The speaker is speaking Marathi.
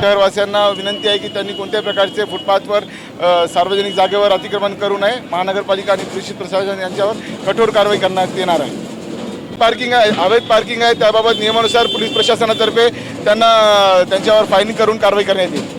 शहरवासियांना विनंती आहे की त्यांनी कोणत्याही प्रकारचे फुटपाथवर सार्वजनिक जागेवर अतिक्रमण करू नये. महानगरपालिका आणि कृषी प्रशासन यांच्यावर कठोर कारवाई करण्यात येणार आहे. पार्किंग आहे अवैध पार्किंग आहे. त्याबाबत नियमानुसार पोलीस प्रशासनातर्फे त्यांना त्यांच्यावर फाईन करून कारवाई करण्यात येईल.